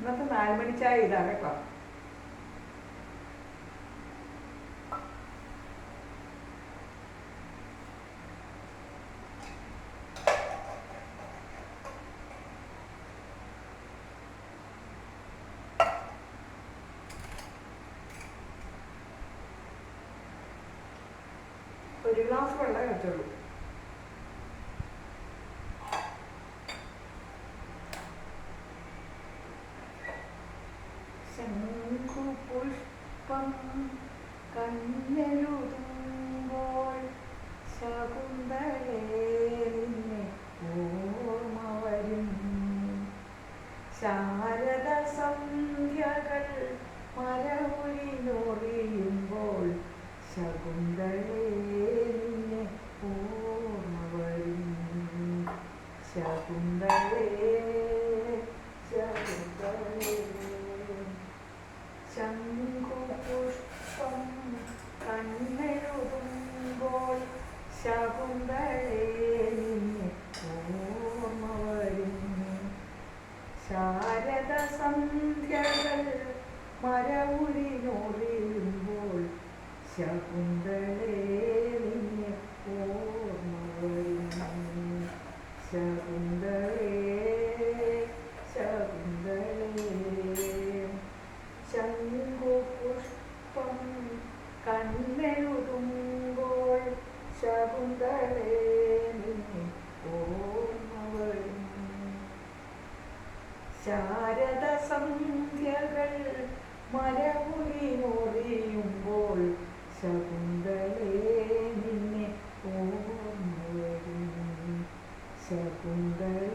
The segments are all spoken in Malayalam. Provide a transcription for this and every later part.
ഇന്നത്തെ നാലുമണി ചായ ഇതാണ് കേട്ടോ ഒരു ഗ്ലാസ് വെള്ളം വെച്ചുള്ളൂ ശംഖുപുഷ്പം കണ്ണെഴുതുമ്പോൾ ശകുന്തളേ നിന്നെ ഓർമ്മ വരും ശാരദ സന്ധ്യകൾ മരവുരിഞ്ഞൊറിയുമ്പോൾ ശകുന്തളേ നിന്നെ ഓർമ്മ വരും ശകുന്തളേ ശകുന്തളേ നിന്നെ ഓർമ്മ വരും ശാരദ സന്ധ്യകൾ മരവുരിഞ്ഞൊറിയുമ്പോൾ ശകുന്തളേ നിന്നെ ഓർമ്മ ശകുന്തളേ ശാരദ സന്ധ്യകൾ മുറിയുമ്പോൾ ശകുന്തളേ നിന്നെ ഓർമ്മ ശകുന്തളേ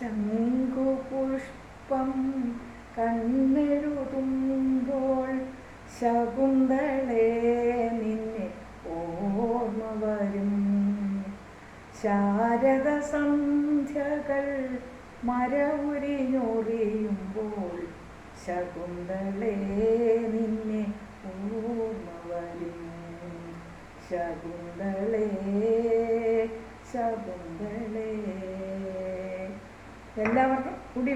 ശംഖുപുഷ്പം കണ്ണെഴുതുമ്പോൾ ശകുന്തളേ നിന്നെ ഓർമ്മ വരും. ശാരദ സന്ധ്യകൾ മരവുരിഞ്ഞൊറിയുമ്പോൾ ശകുന്തളേ നിന്നെ ഓർമ്മ വരും. ശകുന്തളേ ശകുന്തളേ എല്ലാവർക്കും കൂടി